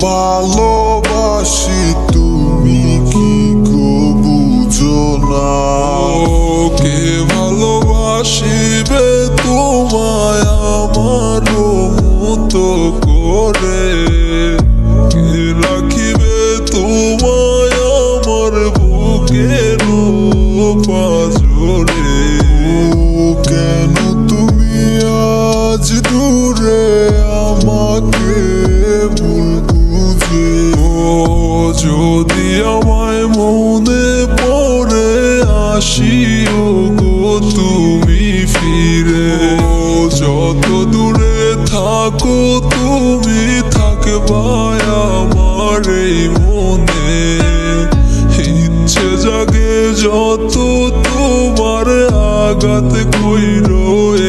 ভালোবাসি তুমি যদি আমায় মনে পড়ে আসিও গো তুমি ফিরে। যত দূরে থাকো তুমি থাকবায় আমার এই মনে। ইচ্ছে জাগে যত তোমার আঘাত কইর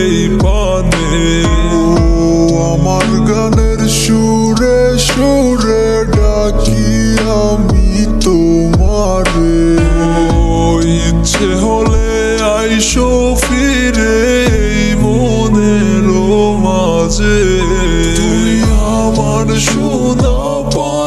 এই পানে। আমার গানের সুরে সুরে ডাকি আমি। ইচ্ছে হলে আইসো ফিরে এই মনের মাঝে তুই আমার সোনা পাখি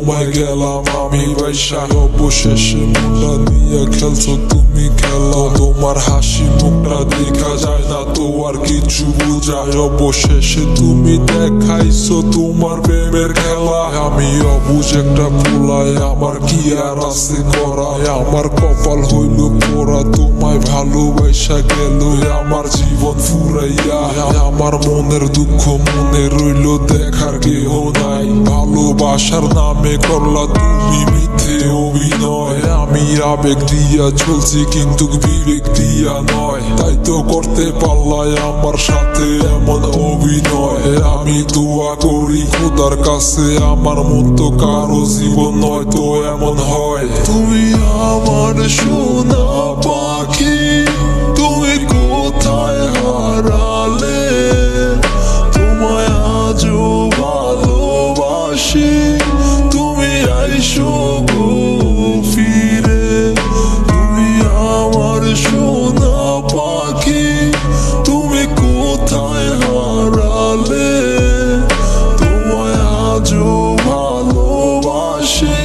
কইরা গেলাম আমি বাইসা অবশেষে মনটা নিয়ে খেলছো তুমি খেলা তোমার হাসি মুখটা দেখা যায় না তো আর কিছু বোঝায় অবশেষে তুমি দেখাইছো তোমার প্রেমের খেলা আমি অবুঝ একটা পোলায় আমার কি আর আছে করায় আমার কপাল হইল পোড়া তোমায় ভালোবাসা গেল আমার জীবন ফুরাইয়া আমার মনের দুঃখ মনে রইল দেখার কেহ নাই ভালোবাসার নামে করলা তুমি মিথ্যে অভিনয়। আমি আবেগ দিয়া চলছি, কিন্তু বিবেক দিয়া নয়। তাই তো করতে পারলাই আমার সাথে এমন অভিনয়। আমি দোয়া করি খোদার কাছে, আমার মতো কারও জীবন নয় তো এমন হয়। তুমি আমার সোনা পাখি, তুমি কোথায় হারা? তুমি আইসো গো ফিরে। তুমি আমার সোনা পাখি। তুমি কোথায় হারালে? তোমায় আজও ভালোবাসে।